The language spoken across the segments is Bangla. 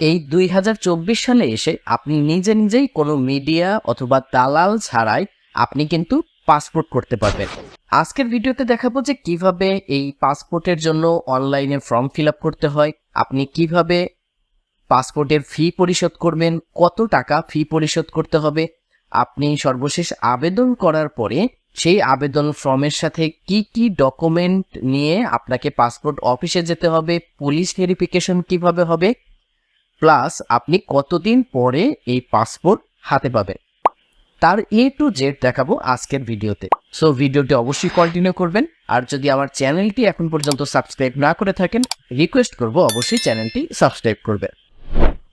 এই দুই হাজার চব্বিশ সালে এসে আপনি নিজে নিজেই কোনো মিডিয়া অথবা দালাল ছাড়াই আপনি কিন্তু পাসপোর্ট করতে পারবেন। আজকের ভিডিওতে দেখাবো যে কীভাবে এই পাসপোর্টের জন্য অনলাইনে ফর্ম ফিল করতে হয়, আপনি কীভাবে পাসপোর্টের ফি পরিশোধ করবেন, কত টাকা ফি পরিশোধ করতে হবে, আপনি সর্বশেষ আবেদন করার পরে সেই আবেদন ফর্মের সাথে কি কি ডকুমেন্ট নিয়ে আপনাকে পাসপোর্ট অফিসে যেতে হবে, পুলিশ ভেরিফিকেশন কীভাবে হবে প্লাস আপনি কতদিন পরে এই পাসপোর্ট হাতে পাবেন? তার এ টু জেড দেখাবো আজকের ভিডিওতে। সো ভিডিওটি অবশ্যই কন্টিনিউ করবেন। আর যদি আমার চ্যানেলটি এখন পর্যন্ত সাবস্ক্রাইব না করে থাকেন রিকোয়েস্ট করব অবশ্যই চ্যানেলটি সাবস্ক্রাইব করবেন।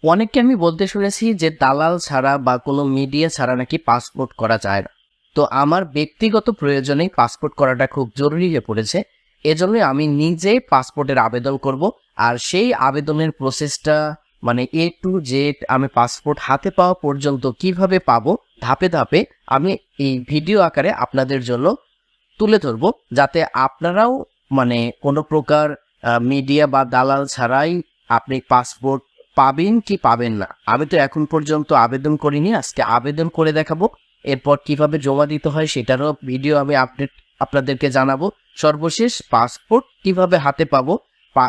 অনেককে আমি বলতে শুনেছি যে দালাল ছাড়া বা কোনো মিডিয়া ছাড়া নাকি পাসপোর্ট করা যায় না। তো আমার ব্যক্তিগত প্রয়োজনে পাসপোর্ট করাটা খুব জরুরি হয়ে পড়েছে। এজন্য আমি নিজে পাসপোর্টের আবেদন করব। আর সেই আবেদনের প্রসেসটা মানে এ টু জেড আমি পাসপোর্ট হাতে পাওয়া পর্যন্ত কীভাবে পাবো? ধাপে ধাপে আমি এই ভিডিও আকারে আপনাদের জন্য তুলে ধরবো, যাতে আপনারাও মানে কোনো প্রকার মিডিয়া বা দালাল ছাড়াই আপনি পাসপোর্ট পাবেন কি পাবেন না। আমি তো এখন পর্যন্ত আবেদন করিনি, আজকে আবেদন করে দেখাবো। এরপর কীভাবে জমা দিতে হয় সেটারও ভিডিও আমি আপডেট আপনাদেরকে জানাব। সর্বশেষ পাসপোর্ট কীভাবে হাতে পাবো?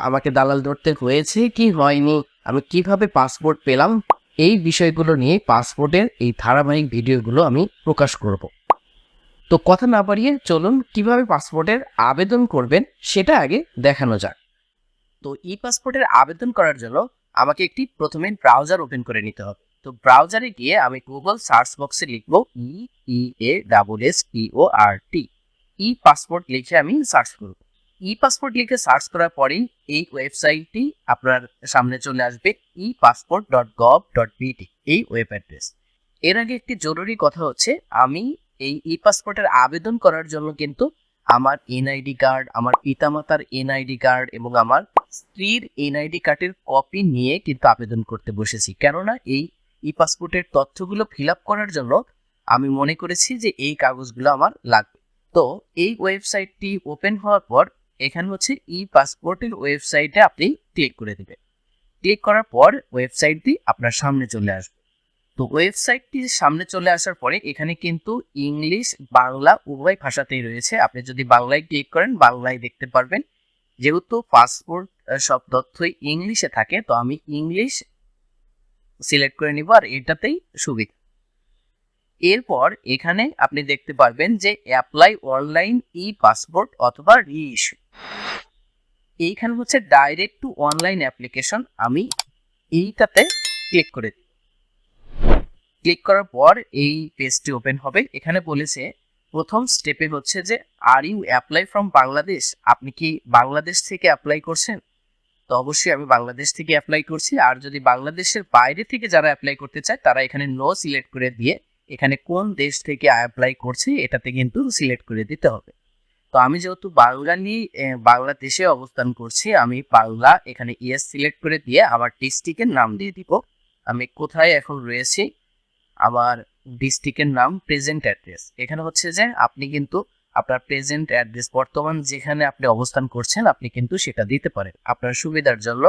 আমাকে দালাল ধরতে হয়েছে কি হয়নি? আমি কীভাবে পাসপোর্ট পেলাম? এই বিষয়গুলো নিয়ে পাসপোর্টের এই ধারাবাহিক ভিডিওগুলো আমি প্রকাশ করব। তো কথা না বাড়িয়ে চলুন কীভাবে পাসপোর্টের আবেদন করবেন সেটা আগে দেখানো যাক। তো ই পাসপোর্টের আবেদন করার জন্য আমাকে একটি প্রথমে ব্রাউজার ওপেন করে নিতে হবে। তো ব্রাউজারে গিয়ে আমি গুগল সার্চ বক্সে লিখব E E A double S P O R T e passport লিখে আমি সার্চ করব। ই পাসপোর্ট লিখে সার্চ করার পরেই এই ওয়েবসাইটটি আপনার সামনে চলে আসবে e passport dot gov dot BT এই ওয়েব অ্যাড্রেস এর আগে একটি জরুরি কথা হচ্ছে, আমি এই ই পাসপোর্টের আবেদন করার জন্য কিন্তু আমার এনআইডি কার্ড আমার পিতামাতার এনআইডি কার্ড এবং আমার স্ত্রীর এনআইডি কার্ডের কপি নিয়ে কিন্তু আবেদন করতে বসেছি। কেননা এই ই পাসপোর্টের তথ্যগুলো ফিল আপ করার জন্য আমি মনে করেছি যে এই কাগজগুলো আমার লাগবে। তো এই ওয়েবসাইটটি ওপেন হওয়ার পর এখানে হচ্ছে ই পাসপোর্টের ওয়েবসাইটে আপনি ক্লিক করে দেবেন। ক্লিক করার পর ওয়েবসাইটটি আপনার সামনে চলে আসবে। তো ওয়েবসাইটটি সামনে চলে আসার পরে এখানে কিন্তু ইংলিশ, বাংলা উভয় ভাষাতেই রয়েছে। আপনি যদি বাংলায় ক্লিক করেন, বাংলায় দেখতে পারবেন। যেহেতু পাসপোর্ট সব তথ্যই ইংলিশে থাকে, তো আমি ইংলিশ সিলেক্ট করে নিব আর এটাতেই সুবিধা। এরপর এখানে আপনি দেখতে পারবেন যে অ্যাপ্লাই অনলাইন ই পাসপোর্ট অথবা রিইস্যু এইখানে হচ্ছে ডাইরেক্ট টু অনলাইন অ্যাপ্লিকেশন আমি এইটাতে ক্লিক করে দিই। ক্লিক করার পর এই পেজটি ওপেন হবে। এখানে বলেছে, প্রথম স্টেপে হচ্ছে যে are you apply from Bangladesh আপনি কি বাংলাদেশ থেকে অ্যাপ্লাই করছেন? তো অবশ্যই আমি বাংলাদেশ থেকে অ্যাপ্লাই করছি। আর যদি বাংলাদেশের বাইরে থেকে যারা অ্যাপ্লাই করতে চায়, তারা এখানে নো সিলেক্ট করে দিয়ে এখানে কোন দেশ থেকে অ্যাপ্লাই করছে এটাতে কিন্তু সিলেক্ট করে দিতে হবে। তো আমি যেহেতু বাঙালি আহ, বাংলাদেশে অবস্থান করছি আমি বাংলা এখানে ইয়েস সিলেক্ট করে দিয়ে আমার ডিস্ট্রিক্টের নাম দিয়ে দিব। আমি কোথায় এখন রয়েছি আমার ডিস্ট্রিক্টের নাম প্রেজেন্ট অ্যাড্রেস এখানে হচ্ছে যে আপনি কিন্তু আপনার প্রেজেন্ট অ্যাড্রেস বর্তমান যেখানে আপনি অবস্থান করছেন আপনি কিন্তু সেটা দিতে পারেন। আপনার সুবিধার জন্য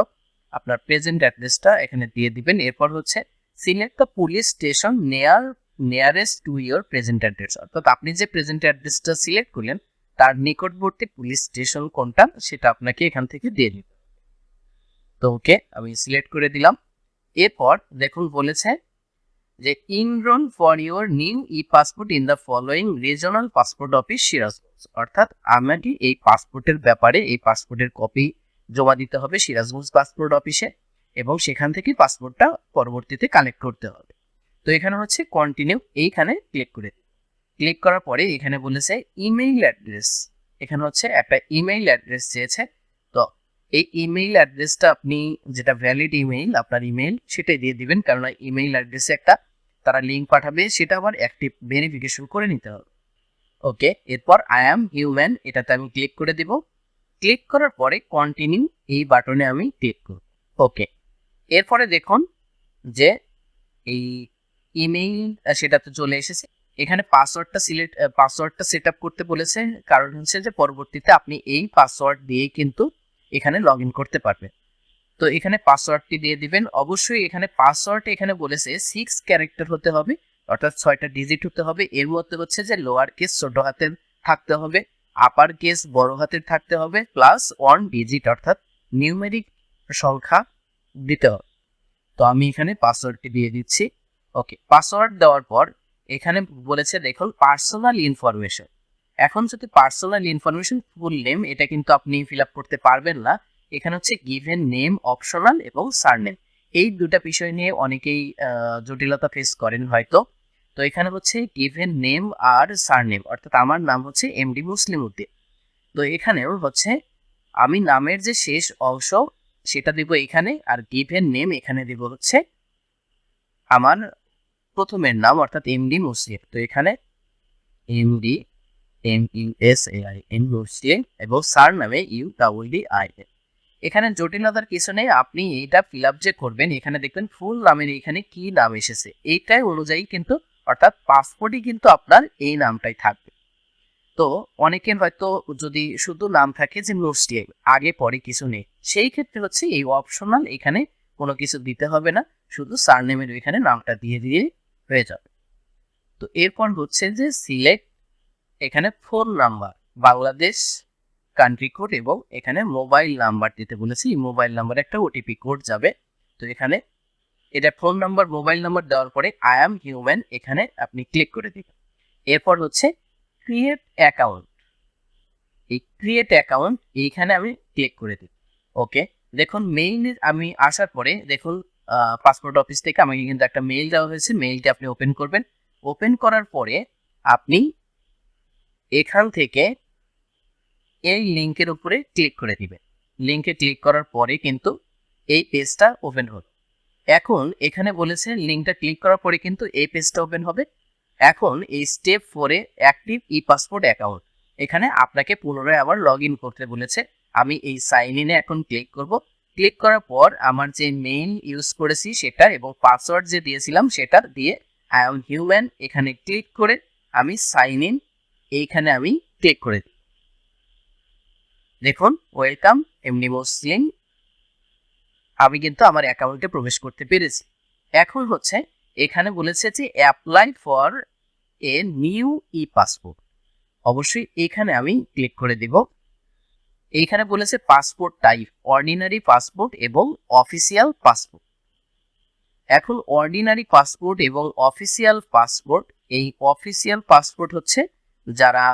আপনার প্রেজেন্ট অ্যাড্রেসটা এখানে দিয়ে দিবেন। এরপর হচ্ছে select the police station near nearest to your present address অর্থাৎ আপনি যে প্রেজেন্ট অ্যাড্রেসটা সিলেক্ট করলেন, তার নিকটবর্তী পুলিশ স্টেশন কোনটা, সেটা আপনাকে এখান থেকে দিয়ে দিতে তো ওকে আমি সিলেক্ট করে দিলাম। এরপর দেখুন বলেছে যে enrol for your new e passport in the following regional passport office Sirajganj অর্থাৎ আমাকে এই পাসপোর্টের ব্যাপারে, এই পাসপোর্টের কপি জমা দিতে হবে সিরাজগঞ্জ পাসপোর্ট অফিসে এবং সেখান থেকে পাসপোর্টটা পরবর্তীতে কালেক্ট করতে হবে। তো এখানে হচ্ছে কন্টিনিউ এইখানে ক্লিক করে। ক্লিক করার পরে এখানে বলেছে ইমেইল অ্যাড্রেস এখানে হচ্ছে একটা ইমেইল অ্যাড্রেস চেয়েছে তো এই ইমেইল অ্যাড্রেসটা আপনি যেটা ভ্যালিড ইমেইল আপনার ইমেইল সেটাই দিয়ে দিবেন। কারণ ইমেইল অ্যাড্রেসে একটা তারা লিঙ্ক পাঠাবে, সেটা আবার অ্যাক্টিভ ভেরিফিকেশন করে নিতে হবে। ওকে, এরপর আই অ্যাম হিউম্যান এটাতে আমি ক্লিক করে দিব। ক্লিক করার পরে কন্টিনিউ এই বাটনে আমি ক্লিক করব। ওকে, এরপরে দেখুন যে এই ইমেইল সেটা তো চলে এসেছে। এখানে পাসওয়ার্ডটা সিলেক্ট পাসওয়ার্ডটা সেট আপ করতে বলেছে। কারণ হচ্ছে যে পরবর্তীতে আপনি এই পাসওয়ার্ড দিয়ে কিন্তু এখানে লগ করতে পারবেন। তো এখানে পাসওয়ার্ডটি দিয়ে দিবেন। অবশ্যই এখানে পাসওয়ার্ড এখানে বলেছে সিক্স ক্যারেক্টার হতে হবে, অর্থাৎ ছয়টা ডিজিট হতে হবে। এর মধ্যে হচ্ছে যে লোয়ার কেস ছোট হাতের থাকতে হবে আপার কেস বড় হাতের থাকতে হবে প্লাস ওয়ান ডিজিট অর্থাৎ নিউমেরিক সংখ্যা দিতে হবে। তো আমি এখানে পাসওয়ার্ডটি দিয়ে দিচ্ছি। ওকে পাসওয়ার্ড দেওয়ার পর এখানে বলেছে, দেখুন পার্সোনাল ইনফরমেশন এখন যদি পার্সোনাল ইনফরমেশন ফুল নেম এটা কিন্তু আপনি ফিল আপ করতে পারবেন না। এখানে হচ্ছে গিভেন নেম অপশনাল এবং সারনেম এই দুটা বিষয় নিয়ে অনেকেই জটিলতা ফেস করেন হয়তো। তো এখানে হচ্ছে গিভেন নেম আর সারনেম অর্থাৎ আমার নাম হচ্ছে এমডি মুসলিম উদ্দিন। তো এখানেও হচ্ছে আমি নামের যে শেষ অংশ, সেটা দিব এখানে, আর গিভেন নেম এখানে দিব হচ্ছে আমার প্রথমের নাম অর্থাৎ এমডি মুসলিম তো এখানে MD M U S L I M Muslim এবং সার নামে ইউ ডি আই এন এখানে জটিলতার কিছু নেই, আপনি এইটা ফিল আপ যে করবেন, এখানে দেখবেন ফুল নামের এখানে কি নাম এসেছে। এইটাই অনুযায়ী কিন্তু, অর্থাৎ পাসপোর্টই কিন্তু আপনার এই নামটাই থাকবে। তো অনেকের হয়তো যদি শুধু নাম থাকে যে মুসলিম আগে পরে কিছু নেই। সেই ক্ষেত্রে হচ্ছে এই অপশনাল এখানে কোনো কিছু দিতে হবে না, শুধু সারনেমের এখানে নামটা দিয়ে দিয়ে হয়ে যাবে তো এরপর হচ্ছে যে সিলেক্ট এখানে phone number Bangladesh country code এবং এখানে মোবাইল নাম্বার দিতে বলেছি। মোবাইল নাম্বারে একটা ওটিপি কোড যাবে। তো এখানে এটা ফোন নাম্বার মোবাইল নাম্বার দেওয়ার পরে আই অ্যাম হিউম্যান এখানে আপনি ক্লিক করে দিবেন। এরপর হচ্ছে ক্রিয়েট অ্যাকাউন্ট এই ক্রিয়েট অ্যাকাউন্ট এইখানে আমি ক্লিক করে দিই। ওকে দেখুন মেইল আমি আসার পরে দেখুন পাসপোর্ট অফিস থেকে আমাকে কিন্তু একটা মেইল দেওয়া হয়েছে। মেইলটা আপনি ওপেন করবেন। ওপেন করার পরে আপনি এখান থেকে এই লিঙ্কের উপরে ক্লিক করে দিবেন। লিঙ্কে ক্লিক করার পরে কিন্তু এই পেজটা ওপেন হবে। এখন এখানে বলেছে লিঙ্কটা ক্লিক করার পরে কিন্তু এই পেজটা ওপেন হবে। এখন এই স্টেপ ফোরে অ্যাক্টিভ ই পাসপোর্ট অ্যাকাউন্ট এখানে আপনাকে পুনরায় আবার লগ করতে বলেছে। আমি এই সাইন ইনে এখন ক্লিক করব। ক্লিক করার পর আমার যে মেইল ইউজ করেছি সেটা এবং পাসওয়ার্ড যে দিয়েছিলাম সেটা দিয়ে আই এম হিউম্যান এখানে ক্লিক করে আমি সাইন ইন এইখানে আমি ক্লিক করে দিই। দেখুন ওয়েলকাম এমনি মুসলিম আমি কিন্তু আমার অ্যাকাউন্টে প্রবেশ করতে পেরেছি। এখন হচ্ছে এখানে বলেছে যে apply for a new e passport অবশ্যই এখানে আমি ক্লিক করে দিব। এইখানে বলেছে পাসপোর্ট টাইপ অর্ডিনারি পাসপোর্ট এবং অফিসিয়াল পাসপোর্ট এখন অর্ডিনারি পাসপোর্ট এবং অফিসিয়াল পাসপোর্ট এই অফিসিয়াল পাসপোর্ট হচ্ছে যারা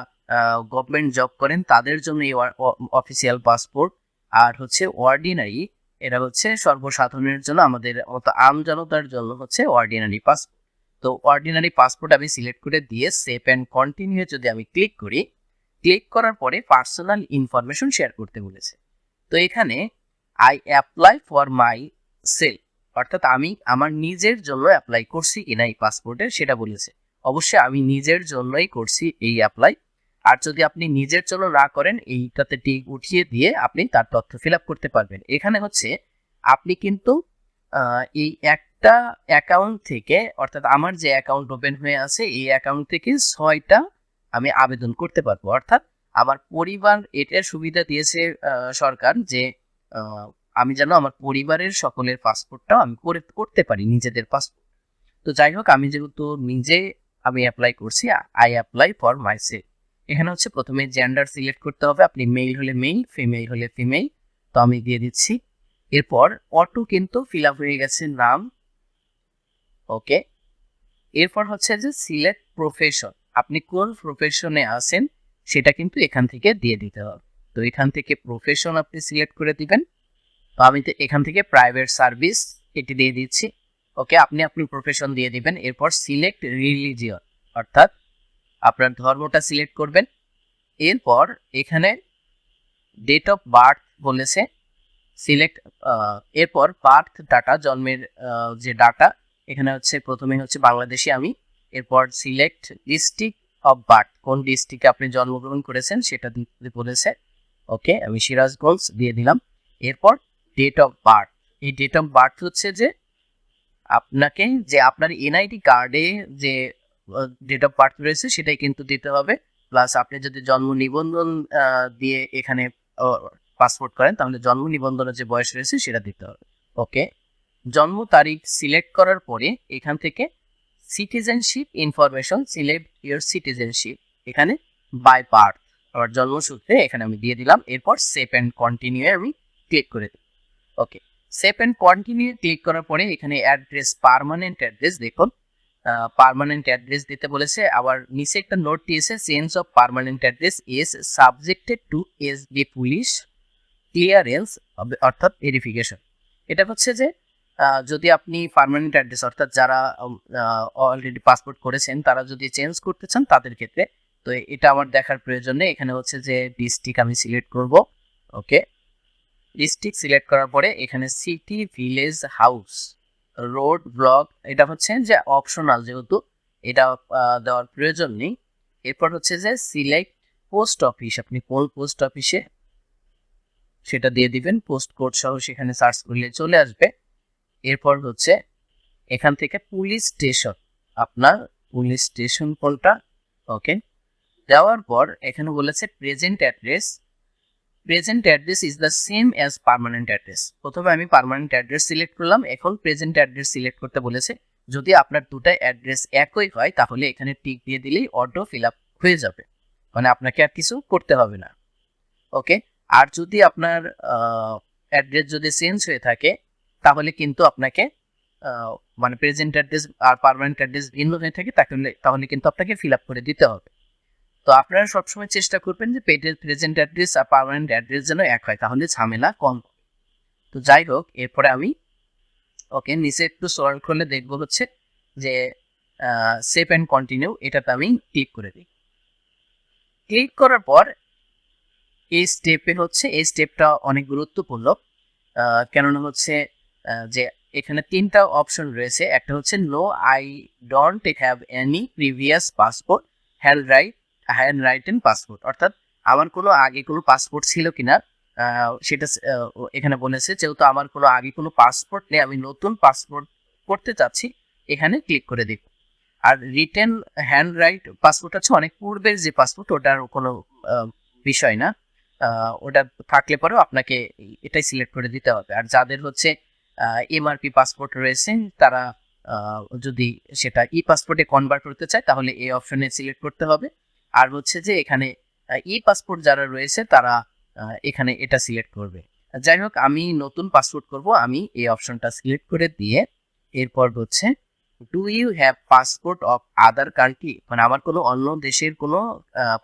গভর্নমেন্ট জব করেন, তাদের জন্য এই অফিসিয়াল পাসপোর্ট আর হচ্ছে অর্ডিনারি এটা হচ্ছে সর্বসাধারণের জন্য, আমাদের মতো আম জনতার জন্য হচ্ছে অর্ডিনারি পাসপোর্ট তো অর্ডিনারি পাসপোর্ট আমি সিলেক্ট করে দিয়ে সেভ অ্যান্ড কন্টিনিউ যদি আমি ক্লিক করি ক্লিক করার পরে পার্সোনাল ইনফরমেশন শেয়ার করতে বলেছে। তো এখানে I apply for myself অর্থাৎ আমি আমার নিজের জন্য অ্যাপ্লাই করছি কিনা এই পাসপোর্টের সেটা বলেছে। অবশ্যই আমি নিজের জন্যই করছি এই অ্যাপ্লাই আর যদি আপনি নিজের জন্য না করেন, এইটাতে টিক উঠিয়ে দিয়ে আপনি তার তথ্য ফিল করতে পারবেন। এখানে হচ্ছে, আপনি কিন্তু এই একটা অ্যাকাউন্ট থেকে, অর্থাৎ আমার যে অ্যাকাউন্ট ওপেন হয়ে আছে, এই অ্যাকাউন্ট থেকে ছয়টা আমি আবেদন করতে পারব। অর্থাৎ আমার পরিবার এটার সুবিধা দিয়েছে সরকার যে আমি যেন আমার পরিবারের সকলের পাসপোর্টটাও আমি করে, করতে পারি নিজেদের পাসপোর্ট। তো যাই হোক, আমি যেহেতু নিজে আমি অ্যাপ্লাই করছি I apply for myself এখানে হচ্ছে প্রথমে জেন্ডার সিলেক্ট করতে হবে, আপনি মেল হলে মেল ফিমেল হলে ফিমেল তো আমি দিয়ে দিচ্ছি। এরপর অটো কিন্তু ফিল আপ হয়ে গেছে নাম। ওকে এরপর হচ্ছে যে সিলেক্ট প্রফেশন আপনি কোন প্রফেশনে আছেন, সেটা কিন্তু এখান থেকে দিয়ে দিতে হবে। তো এখান থেকে প্রফেশন আপনি সিলেক্ট করে দিবেন। তো আমি তো এখান থেকে প্রাইভেট সার্ভিস এটি দিয়ে দিচ্ছি। ওকে, আপনি আপনি প্রফেশন দিয়ে দিবেন। এরপর সিলেক্ট রিলিজিয়ন অর্থাৎ আপনার ধর্মটা সিলেক্ট করবেন। এরপর এখানে ডেট অফ বার্থ বলেছে। সিলেক্ট এরপর বার্থ ডাটা জন্মের যে ডাটা এখানে হচ্ছে প্রথমে হচ্ছে বাংলাদেশি আমি এরপর সিলেক্ট ডিস্ট্রিক্ট অফ বার্থ। কোন ডিস্ট্রিক্টে আপনি জন্মগ্রহণ করেছেন সেটা দিতে বলেছে। ওকে, আমি সিরাজগঞ্জ দিয়ে দিলাম। এরপর ডেট অফ বার্থ এই ডেট অফ বার্থ হচ্ছে যে আপনাকে যে আপনার এনআইডি কার্ডে যে ডেট অফ বার্থ রয়েছে সেটাই কিন্তু দিতে হবে। প্লাস আপনি যদি জন্ম নিবন্ধন দিয়ে এখানে পাসপোর্ট করেন তাহলে জন্ম নিবন্ধনের যে বয়স রয়েছে সেটা দিতে হবে। ওকে, জন্ম তারিখ সিলেক্ট করার পরে এখান থেকে citizenship information select your citizenship এখানে বাই পার্ট আবার জন্মসূত্রে এখানে আমি দিয়ে দিলাম, এরপর সেভ অ্যান্ড কন্টিনিউ আমি ক্লিক করে দিই okay save and continue click করার পরে এখানে অ্যাড্রেস পার্মানেন্ট অ্যাড্রেস দেখুন। পারমানেন্ট অ্যাড্রেস দিতে বলেছে, আবার নিচে একটা নোট দিয়েছে change of permanent address is subjected to S D police clearance অর্থাৎ ভেরিফিকেশন এটা হচ্ছে যে যদি আপনি পার্মানেন্ট অ্যাড্রেস অর্থাৎ যারা অলরেডি পাসপোর্ট করেছেন, তারা যদি চেঞ্জ করতে চান তাদের ক্ষেত্রে, তো এটা আমার দেখার প্রয়োজন নেই। এখানে হচ্ছে যে ডিস্ট্রিক্ট আমি সিলেক্ট করব ওকে ডিস্ট্রিক্ট সিলেক্ট করার পরে এখানে city village house road block এটা হচ্ছে যে অপশনাল যেহেতু, এটা দেওয়ার প্রয়োজন নেই। এরপর হচ্ছে যে সিলেক্ট পোস্ট অফিস আপনি কোন পোস্ট অফিসে সেটা দিয়ে দিবেন পোস্ট কোড সহ সেখানে সার্চ করলে চলে আসবে। এরপর হচ্ছে এখান থেকে পুলিশ স্টেশন আপনার পুলিশ স্টেশন কোনটা ওকে দেওয়ার পর এখানে বলেছে present address present address is the same as permanent address প্রথমে আমি পারমানেন্ট অ্যাড্রেস সিলেক্ট করলাম, এখন প্রেজেন্ট অ্যাড্রেস সিলেক্ট করতে বলেছে, যদি আপনার দুটাই অ্যাড্রেস একই হয়, তাহলে এখানে টিক দিয়ে দিলেই অটো ফিল আপ হয়ে যাবে। মানে আপনাকে আর কিছু করতে হবে না ওকে আর যদি আপনার অ্যাড্রেস যদি চেঞ্জ হয়ে থাকে তাহলে কিন্তু আপনাকে মানে প্রেজেন্ট অ্যাড্রেস আর পারমানেন্ট অ্যাড্রেস ভিন্ন হয়ে থাকে তাহলে তাহলে কিন্তু আপনাকে ফিল আপ করে দিতে হবে। তো আপনারা সবসময় চেষ্টা করবেন যে প্রেজেন্ট অ্যাড্রেস আর পারমানেন্ট অ্যাড্রেস যেন এক হয়, তাহলে ঝামেলা কম তো যাই হোক, এরপরে আমি, ওকে, নিচে একটু সল্ভ করলে দেখব হচ্ছে যে সেভ অ্যান্ড কন্টিনিউ এটাতে আমি ক্লিক করে দিই। ক্লিক করার পর এই স্টেপে হচ্ছে, এই স্টেপটা অনেক গুরুত্বপূর্ণ কেননা হচ্ছে যে এখানে তিনটা অপশন রয়েছে। একটা হচ্ছে no I don't have any previous passport hand write hand written passport অর্থাৎ, আমার কোনো আগে কোনো পাসপোর্ট ছিল কিনা সেটা এখানে বলেছে। যেহেতু আমার কোনো আগে কোনো পাসপোর্ট নেই, আমি নতুন পাসপোর্ট করতে চাচ্ছি, এখানে ক্লিক করে দিব আর রিটেন হ্যান্ড রাইট পাসপোর্ট আছে, অনেক পূর্বের যে পাসপোর্ট ওটার কোনো বিষয় না। ওটা থাকলে পরেও আপনাকে এটাই সিলেক্ট করে দিতে হবে। আর যাদের হচ্ছে এমআরপি পাসপোর্ট রয়েছে, তারা যদি সেটা ই পাসপোর্টে কনভার্ট করতে চায়, তাহলে এই অপশনে সিলেক্ট করতে হবে। আর হচ্ছে যে এখানে ই পাসপোর্ট যারা রয়েছে, তারা এখানে এটা সিলেক্ট করবে। যাই হোক, আমি নতুন পাসপোর্ট করব, আমি এই অপশনটা সিলেক্ট করে দিয়ে, এরপর হচ্ছে do you have passport of other country মানে আমার কোনো অন্য দেশের কোনো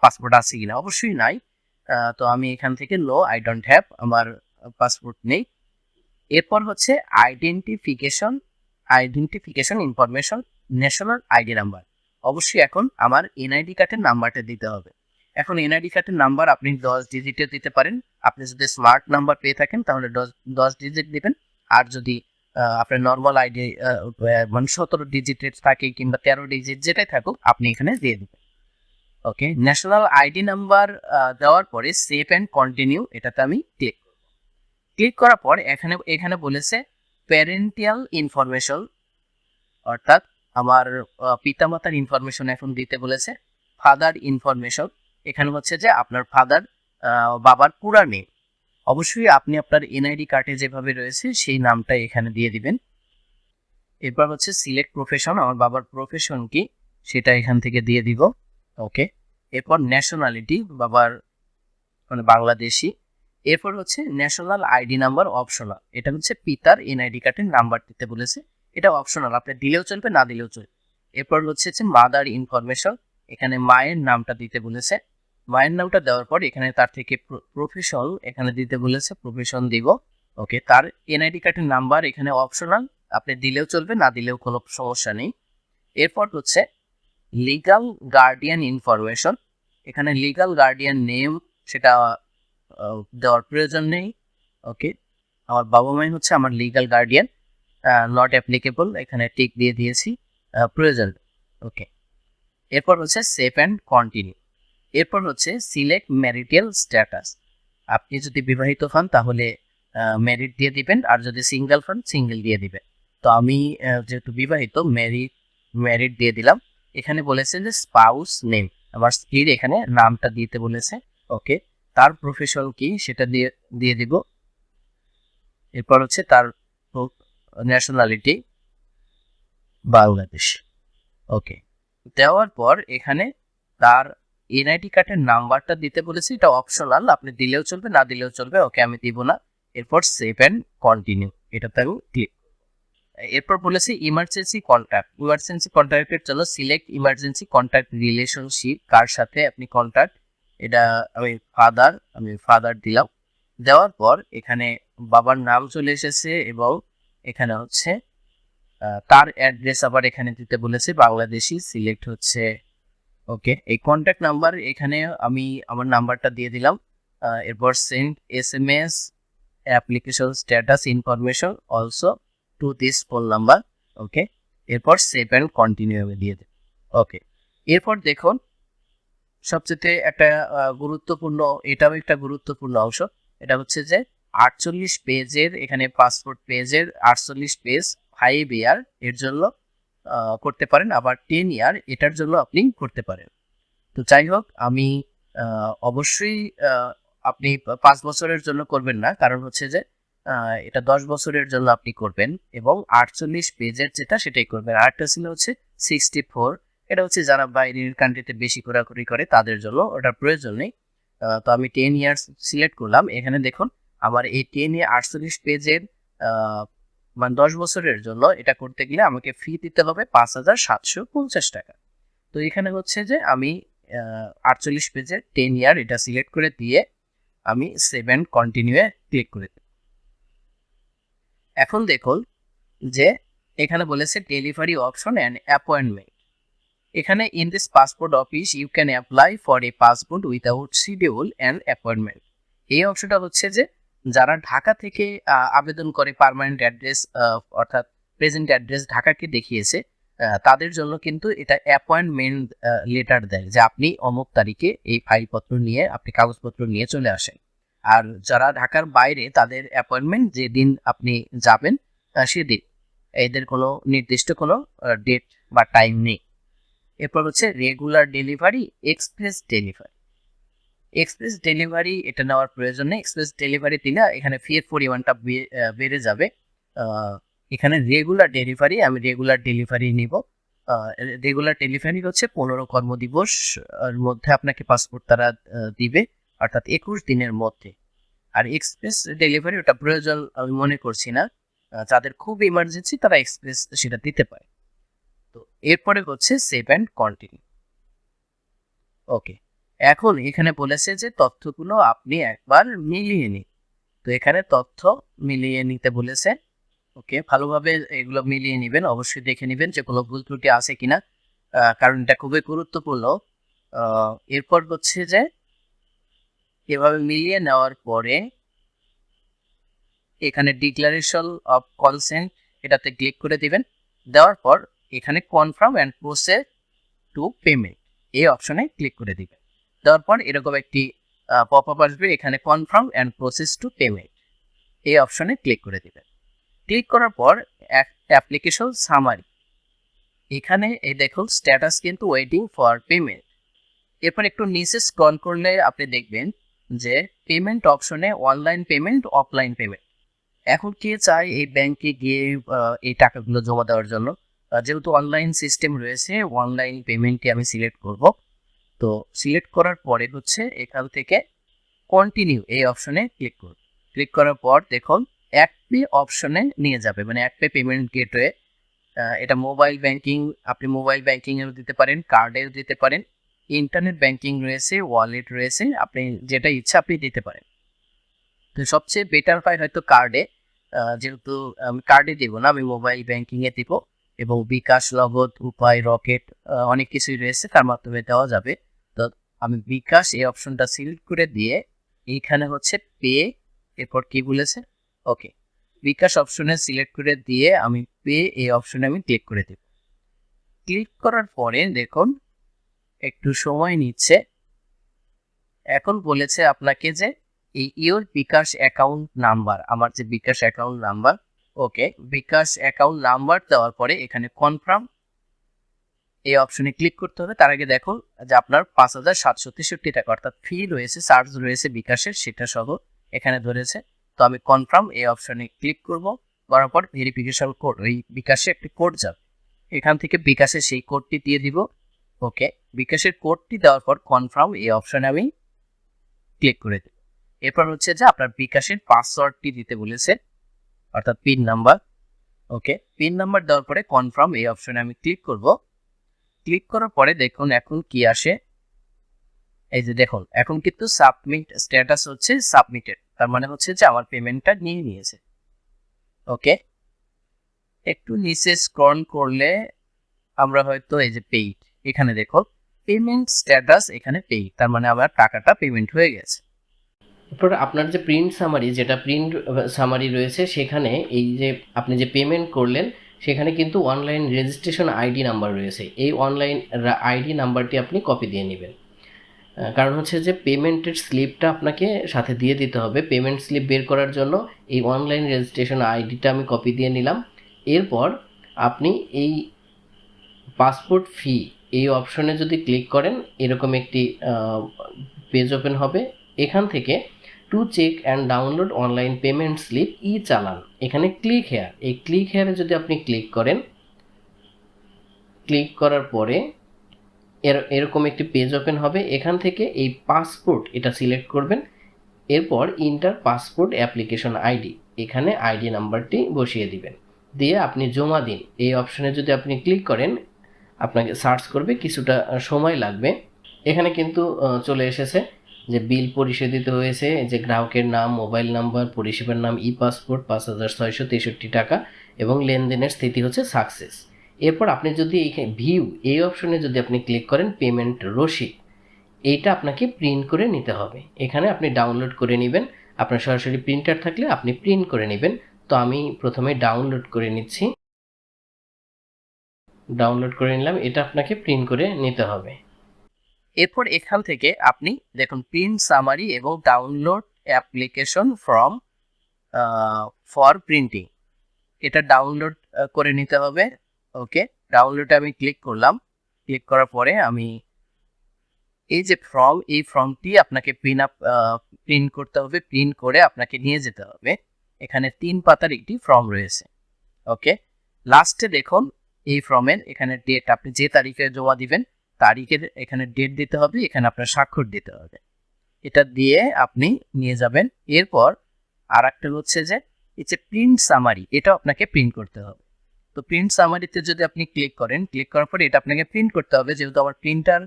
পাসপোর্ট আছে কিনা? অবশ্যই নাই। তো আমি এখান থেকে নো আই ডোন্ট হ্যাভ আমার পাসপোর্ট নেই। এরপর হচ্ছে identification identification information national ID number অবশ্যই এখন আমার এনআইডি কার্ডের নাম্বারটা দিতে হবে। এখন এনআইডি কার্ডের নাম্বার আপনি দশ ডিজিটে দিতে পারেন। আপনি যদি স্মার্ট নাম্বার পেয়ে থাকেন, তাহলে দশ ডিজিট দিবেন। আর যদি আপনার নর্মাল আইডি মানে সতেরো ডিজিটের থাকে কিংবা তেরো ডিজিট যেটাই থাকুক, আপনি এখানে দিয়ে দেবেন। ওকে ন্যাশনাল আইডি নাম্বার দেওয়ার পরে সেভ অ্যান্ড কন্টিনিউ এটাতে আমি ক্লিক করার পর এখানে এখানে বলেছে প্যারেন্টিয়াল ইনফরমেশন অর্থাৎ আমার পিতামাতার ইনফরমেশন এখন দিতে বলেছে ফাদার ইনফরমেশন এখানে হচ্ছে যে আপনার ফাদার বাবার পুরা নেম অবশ্যই আপনি আপনার এনআইডি কার্ডে যেভাবে রয়েছে সেই নামটা এখানে দিয়ে দিবেন। এরপর হচ্ছে সিলেক্ট প্রফেশন আমার বাবার প্রফেশন কি সেটা এখান থেকে দিয়ে দিব। ওকে এরপর ন্যাশনালিটি বাবার মানে বাংলাদেশি। এরপর হচ্ছে ন্যাশনাল আইডি নাম্বার অপশনাল এটা হচ্ছে পিতার এনআইডি কার্ডের নাম্বার দিতে বলেছে। এটা অপশনাল আপনি দিলেও চলবে, না দিলেও চলবে। এরপর হচ্ছে যে মাদার ইনফরমেশন এখানে মায়ের নামটা দিতে বলেছে। মায়ের নামটা দেওয়ার পর এখানে তার থেকে প্রফেশন এখানে দিতে বলেছে প্রফেশন দিব। ওকে তার এনআইডি কার্ডের নাম্বার এখানে অপশনাল আপনি দিলেও চলবে, না দিলেও কোনো সমস্যা নেই। এরপর হচ্ছে লিগাল গার্ডিয়ান ইনফরমেশন এখানে লিগাল গার্ডিয়ান নেম সেটা দেওয়ার প্রয়োজন নেই। ওকে আমার বাবা মাই হচ্ছে আমার লিগাল গার্ডিয়ান নট অ্যাপ্লিকেবল এখানে টিক দিয়ে দিয়েছি প্রয়োজন ওকে এরপর হচ্ছে সেভ অ্যান্ড কন্টিনিউ এরপর হচ্ছে সিলেক্ট ম্যারিটাল স্ট্যাটাস আপনি যদি বিবাহিত হন, তাহলে ম্যারিড দিয়ে দিবেন, আর যদি সিঙ্গেল হন সিঙ্গেল দিয়ে দিবেন। তো আমি যেহেতু বিবাহিত ম্যারিড ম্যারিড দিয়ে দিলাম। এখানে বলেছে যে স্পাউস নেম আমার স্ত্রীর এখানে নামটা দিতে বলেছে। ওকে তার প্রফেশন কি সেটা দিয়ে দিয়ে দিব। এরপর হচ্ছে তার ন্যাশনালিটি বাংলাদেশ। ওকে দেওয়ার পর এখানে তার এনআইডি কার্ডের নাম্বারটা দিতে বলেছি। এটা অপশনাল আপনি দিলেও চলবে, না দিলেও চলবে ওকে আমি দিব না। এরপর সেভ অ্যান্ড কন্টিনিউ এটাতে আমি ক্লিক এরপর বলেছি ইমার্জেন্সি কন্ট্যাক্ট ইমার্জেন্সি কন্ট্যাক্টের জন্য সিলেক্ট ইমার্জেন্সি কন্ট্যাক্ট রিলেশনশিপ কার সাথে আপনি কন্ট্যাক্ট এটা আমি ফাদার আমি ফাদার দিলাম। দেওয়ার পর এখানে বাবার নাম চলে এসেছে এবং এখানে হচ্ছে তার অ্যাড্রেস আবার এখানে দিতে বলেছে, বাংলাদেশি সিলেক্ট হচ্ছে। ওকে, এই কন্ট্যাক্ট নাম্বার এখানে আমি আমার নাম্বারটা দিয়ে দিলাম। এরপর send S M S application status information also to this phone number okay, এরপর সেভ অ্যান্ড কন্টিনিউ দিয়ে দেব ওকে, এরপর দেখুন সবচেয়ে একটা গুরুত্বপূর্ণ, এটাও একটা গুরুত্বপূর্ণ অংশ। এটা হচ্ছে যে আটচল্লিশ পেজের, এখানে পাসপোর্ট পেজের আটচল্লিশ পেজ ফাইভ ইয়ার এর জন্য করতে পারেন। আবার টেন ইয়ার এটার জন্য আপনি করতে পারেন। তো যাই হোক, আমি অবশ্যই আপনি পাঁচ বছরের জন্য করবেন না। কারণ হচ্ছে যে এটা দশ বছরের জন্য আপনি করবেন এবং আটচল্লিশ পেজের যেটা সেটাই করবেন। আরেকটা ছিল হচ্ছে সিক্সটি ফোর এটা হচ্ছে যারা বাইরের কান্ট্রিতে বেশি ঘোরাঘুরি করে, তাদের জন্য ওটার প্রয়োজন নেই। তো আমি টেন ইয়ার্স সিলেক্ট করলাম। এখানে দেখুন, আমার এই টেন ইয়ার আটচল্লিশ পেজের মানে দশ বছরের জন্য এটা করতে গেলে আমাকে ফি দিতে হবে পাঁচ হাজার সাতশো পঞ্চাশ টাকা। তো এখানে হচ্ছে যে আমি আটচল্লিশ পেজের টেন ইয়ার এটা সিলেক্ট করে দিয়ে আমি সেভেন কন্টিনিউয়ে ক্লিক করে দেব এখন দেখুন যে এখানে বলেছে ডেলিভারি অপশন অ্যান্ড অ্যাপয়েন্টমেন্ট এখানে in this passport office you can apply for a passport without schedule and appointment এই অংশটা হচ্ছে যে, যারা ঢাকা থেকে আবেদন করে পার্মানেন্ট অ্যাড্রেস অর্থাৎ প্রেজেন্ট অ্যাড্রেস ঢাকাকে দেখিয়েছে তাদের জন্য কিন্তু এটা অ্যাপয়েন্টমেন্ট লেটার দেয়, যে আপনি অমুক তারিখে এই ফাইলপত্র নিয়ে, আপনি কাগজপত্র নিয়ে চলে আসেন। আর যারা ঢাকার বাইরে, তাদের অ্যাপয়েন্টমেন্ট যেদিন আপনি যাবেন সেদিন। এদের কোনো নির্দিষ্ট কোনো ডেট বা টাইম নেই। এরপর হচ্ছে regular delivery express delivery express delivery এটা নেওয়ার প্রয়োজন নেই। এক্সপ্রেস ডেলিভারি দিলে এখানে ফিয়ের পরিমাণটা বেড়ে যাবে। এখানে রেগুলার ডেলিভারি আমি রেগুলার ডেলিভারি নিব। রেগুলার ডেলিভারি হচ্ছে পনেরো কর্মদিবস মধ্যে আপনাকে পাসপোর্ট তারা দিবে, অর্থাৎ একুশ দিনের মধ্যে। আর এক্সপ্রেস ডেলিভারি ওটা প্রয়োজন আমি মনে করছি না। যাদের খুব ইমার্জেন্সি তারা এক্সপ্রেস সেটা দিতে পারে। তো এরপরে হচ্ছে সেভ অ্যান্ড কন্টিনিউ ওকে এখন এখানে বলেছে যে তথ্যগুলো আপনি একবার মিলিয়ে নিন। তো এখানে তথ্য মিলিয়ে নিতে বলেছে। ওকে ভালোভাবে এগুলো মিলিয়ে নেবেন অবশ্যই দেখে নেবেন যে কোনো ভুল ত্রুটি আছে কিনা। আহ, কারণ এটা খুবই গুরুত্বপূর্ণ। এরপর হচ্ছে যে এভাবে মিলিয়ে নেওয়ার পরে এখানে ডিক্লারেশন অফ কনসেন্ট এটাতে ক্লিক করে দিবেন। দেওয়ার পর এখানে confirm and process to payment এই অপশনে ক্লিক করে দিবেন দেওয়ার পর এরকম একটি পপ আপ আসবে, এখানে confirm and process to payment এই অপশনে ক্লিক করে দিবেন ক্লিক করার পর অ্যাপ্লিকেশন সামারি এখানে এই দেখুন স্ট্যাটাস কিন্তু ওয়েটিং ফর পেমেন্ট এরপর একটু নিচে স্ক্রল করলে আপনি দেখবেন যে পেমেন্ট অপশনে অনলাইন পেমেন্ট অফলাইন পেমেন্ট এখন কে চায় এই ব্যাংকে গিয়ে এই টাকাগুলো জমা দেওয়ার জন্য? যেহেতু অনলাইন সিস্টেম রয়েছে অনলাইন পেমেন্টটি আমি সিলেক্ট করব। তো সিলেক্ট করার পরে হচ্ছে এখান থেকে কন্টিনিউ এই অপশনে ক্লিক করব। ক্লিক করার পর দেখুন এক পে অপশনে নিয়ে যাবে মানে এক পে পেমেন্ট গেটওয়ে এটা মোবাইল ব্যাংকিং আপনি মোবাইল ব্যাংকিংয়েও দিতে পারেন কার্ডেও দিতে পারেন ইন্টারনেট ব্যাংকিং রয়েছে ওয়ালেট রয়েছে, আপনি যেটা ইচ্ছা আপনি দিতে পারেন। তো সবচেয়ে বেটার হয় হয়তো কার্ডে যেহেতু আমি কার্ডে দিব না, আমি মোবাইল ব্যাংকিংয়ে দিব। এবং বিকাশ নগদ উপায় রকেট অনেক কিছুই রয়েছে, তার মাধ্যমে দেওয়া যাবে। তো আমি বিকাশ এই অপশনটা সিলেক্ট করে দিয়ে এইখানে হচ্ছে পে, এরপর কি বলেছে? ওকে, বিকাশ অপশনে সিলেক্ট করে দিয়ে আমি পে এই অপশনে আমি ক্লিক করে দেব। ক্লিক করার পরে দেখুন, একটু সময় নিচ্ছে। এখন বলেছে আপনাকে যে এই ইওর বিকাশ অ্যাকাউন্ট নাম্বার, আমার যে bKash account number okay bKash account number দেওয়ার পরে এখানে কনফার্ম এই অপশনে ক্লিক করতে হবে। তার আগে দেখো যে আপনার পাঁচ হাজার সাতশো তেষট্টি টাকা অর্থাৎ ফি রয়েছে চার্জ রয়েছে বিকাশের, সেটা সহ এখানে ধরেছে। তো আমি কনফার্ম এই অপশনে ক্লিক করব। করার পর ভেরিফিকেশন কোড ওই বিকাশে একটি কোড যাবে। এখান থেকে বিকাশে সেই কোডটি দিয়ে দিব। ওকে বিকাশের কোডটি দেওয়ার পর কনফার্ম এই অপশনে আমি ক্লিক করে দেব। এরপর হচ্ছে যে আপনার বিকাশের পাসওয়ার্ডটি দিতে বলেছে। অর্থাৎ PIN number okay PIN number দেওয়ার পরে কনফার্ম এই অপশনে আমি ক্লিক করব। ক্লিক করার পরে দেখুন এখন কি আসে। এই যে দেখুন, এখন কিন্তু সাবমিট স্ট্যাটাস হচ্ছে সাবমিটেড তার মানে হচ্ছে যে আমার পেমেন্টটা নিয়ে নিয়েছে ওকে একটু নিচে স্ক্রল করলে আমরা হয়তো এই যে পেইড এখানে দেখো পেমেন্ট স্ট্যাটাস এখানে পেইড তার মানে আমার টাকাটা পেমেন্ট হয়ে গেছে। এরপর আপনার যে প্রিন্ট সামারি যেটা প্রিন্ট সামারি রয়েছে, সেখানে এই যে আপনি যে পেমেন্ট করলেন, সেখানে কিন্তু অনলাইন রেজিস্ট্রেশন আইডি নাম্বার রয়েছে। এই অনলাইন আইডি নাম্বারটি আপনি কপি দিয়ে নেবেন। কারণ হচ্ছে যে পেমেন্টের স্লিপটা আপনাকে সাথে দিয়ে দিতে হবে। পেমেন্ট স্লিপ বের করার জন্য এই অনলাইন রেজিস্ট্রেশন আইডিটা আমি কপি দিয়ে নিলাম। এরপর আপনি এই পাসপোর্ট ফি এই অপশনে যদি ক্লিক করেন, এরকম একটি পেজ ওপেন হবে। এখান থেকে to check and download online payment slip e challan এখানে ক্লিক হেয়ার এই ক্লিক হেয়ারে যদি আপনি ক্লিক করেন ক্লিক করার পরে এর, এরকম একটি পেজ ওপেন হবে। এখান থেকে এই পাসপোর্ট এটা সিলেক্ট করবেন। এরপর ইন্টার পাসপোর্ট অ্যাপ্লিকেশন আইডি এখানে আইডি নাম্বারটি বসিয়ে দিবেন। দিয়ে আপনি জমা দিন। এই অপশনে যদি আপনি ক্লিক করেন, আপনাকে সার্চ করবে। কিছুটা সময় লাগবে। এখানে কিন্তু চলে এসেছে। যে বিল পরিশোধিত হয়েছে, যে গ্রাহকের নাম, মোবাইল নাম্বার, পরিষেবার নাম ই পাসপোর্ট পাঁচ হাজার ছয়শো তেষট্টি টাকা এবং লেনদেনের স্থিতি হচ্ছে সাকসেস। এরপর আপনি যদি এইখানে ভিউ এই অপশনে যদি আপনি ক্লিক করেন পেমেন্ট রসিদ, এইটা আপনাকে প্রিন্ট করে নিতে হবে। এখানে আপনি ডাউনলোড করে নেবেন। আপনার সরাসরি প্রিন্টার থাকলে আপনি প্রিন্ট করে নেবেন। তো আমি প্রথমে ডাউনলোড করে নিচ্ছি। ডাউনলোড করে নিলাম, এটা আপনাকে প্রিন্ট করে নিতে হবে। এরপর এখান থেকে আপনি দেখুন প্রিন্ট সামারি এবং download application form for printing এটা ডাউনলোড করে নিতে হবে। ওকে ডাউনলোডে আমি ক্লিক করলাম। ক্লিক করার পরে আমি এই যে ফর্ম এই ফর্মটি আপনাকে প্রিন্ট আপ প্রিন্ট করতে হবে। প্রিন্ট করে আপনাকে নিয়ে যেতে হবে। এখানে তিন পাতার একটি ফর্ম রয়েছে। ওকে লাস্টে দেখুন, এই ফর্মের এখানে ডেট আপনি যে তারিখে জমা দিবেন তারিখের এখানে ডেট দিতে হবে, এখানে আপনার স্বাক্ষর দিতে হবে। এটা দিয়ে আপনি নিয়ে যাবেন। এরপর আর একটা হচ্ছে যে, এই যে প্রিন্ট সামারি এটা আপনাকে প্রিন্ট করতে হবে। তো প্রিন্ট সামারিতে যদি আপনি ক্লিক করেন ক্লিক করার পরে এটা আপনাকে প্রিন্ট করতে হবে। যেহেতু আমার প্রিন্টার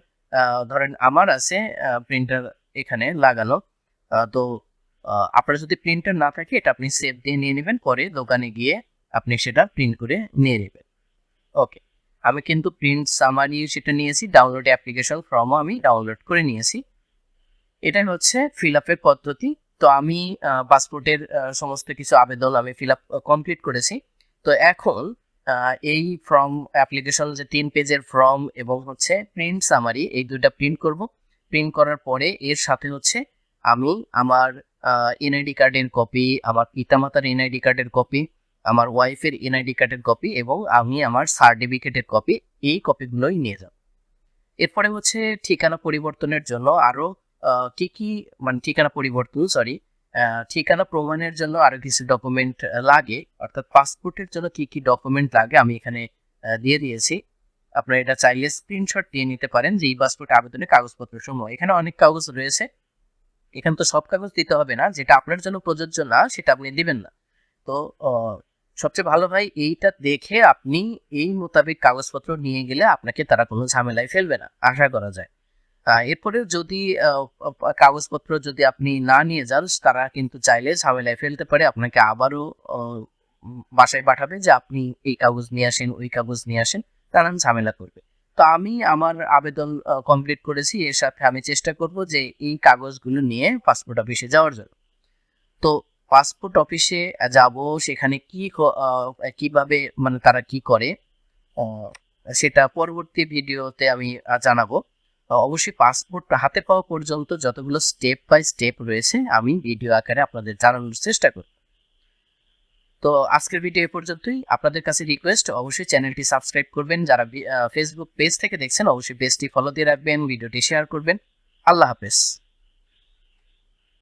ধরেন আমার আছে প্রিন্টার এখানে লাগানো। তো আপনার যদি প্রিন্টার না থাকে, এটা আপনি সেভ দিয়ে নিয়ে নেবেন। পরে দোকানে গিয়ে আপনি সেটা প্রিন্ট করে নিয়ে নেবেন। ওকে আমি কিন্তু প্রিন্ট সামারি সেটা নিয়েছি ডাউনলোড অ্যাপ্লিকেশন ফর্মও আমি ডাউনলোড করে নিয়েছি। এটাই হচ্ছে ফিল আপের পদ্ধতি। তো আমি পাসপোর্টের সমস্ত কিছু আবেদন আমি ফিল আপ কমপ্লিট করেছি। তো এখন এই ফর্ম অ্যাপ্লিকেশন যে তিন পেজের ফর্ম এবং হচ্ছে প্রিন্ট সামারি এই দুইটা প্রিন্ট করব। প্রিন্ট করার পরে এর সাথে হচ্ছে আমি আমার এনআইডি কার্ডের কপি আমার পিতামাতার এনআইডি কার্ডের কপি আমার ওয়াইফের এনআইডি কার্ডের কপি এবং আমি আমার সার্টিফিকেটের কপি এই কপিগুলোই নিয়ে যাব। এরপরে হচ্ছে ঠিকানা পরিবর্তনের জন্য আরও কি কি মানে ঠিকানা পরিবর্তন সরি ঠিকানা প্রমাণের জন্য আরও কিছু ডকুমেন্ট লাগে, অর্থাৎ পাসপোর্টের জন্য কি কি ডকুমেন্ট লাগে আমি এখানে দিয়ে দিয়েছি। আপনারা এটা চাইলে স্ক্রিনশট দিয়ে নিতে পারেন যে এই পাসপোর্ট আবেদনের কাগজপত্র সমূহ। এখানে অনেক কাগজ রয়েছে। এখানে তো সব কাগজ দিতে হবে না, যেটা আপনার জন্য প্রযোজ্য না, সেটা আপনি দিবেন না। তো সবচেয়ে ভালো ভাই এইটা দেখে আপনি এই মোতাবেক কাগজপত্র নিয়ে গেলে আপনাকে তারা কোনো ঝামেলায় ফেলবে না, আশা করা যায়। এরপরে যদি কাগজপত্র যদি আপনি না নিয়ে যান, তারা কিন্তু চাইলে ঝামেলায় ফেলতে পারে। আপনাকে আবারও বাসায় পাঠাবে যে আপনি এই কাগজ নিয়ে আসেন, ওই কাগজ নিয়ে আসেন, তারা ঝামেলা করবে। তো আমি আমার আবেদন কমপ্লিট করেছি, এর সাথে আমি চেষ্টা করব যে এই কাগজগুলো নিয়ে পাসপোর্ট অফিসে যাওয়ার জন্য। তো পাসপোর্ট অফিসে যাব সেখানে কি কীভাবে মানে তারা কি করে সেটা পরবর্তী ভিডিওতে আমি জানাব। অবশ্যই পাসপোর্ট হাতে পাওয়া পর্যন্ত যতগুলো স্টেপ বাই স্টেপ রয়েছে, আমি ভিডিও আকারে আপনাদের জানানোর চেষ্টা করব। তো আজকের ভিডিও পর্যন্তই। আপনাদের কাছে রিকোয়েস্ট অবশ্যই চ্যানেলটি সাবস্ক্রাইব করবেন। যারা ফেসবুক পেজ থেকে দেখছেন, অবশ্যই পেজটি ফলো দিয়ে রাখবেন, ভিডিওটি শেয়ার করবেন। আল্লাহ হাফেজ।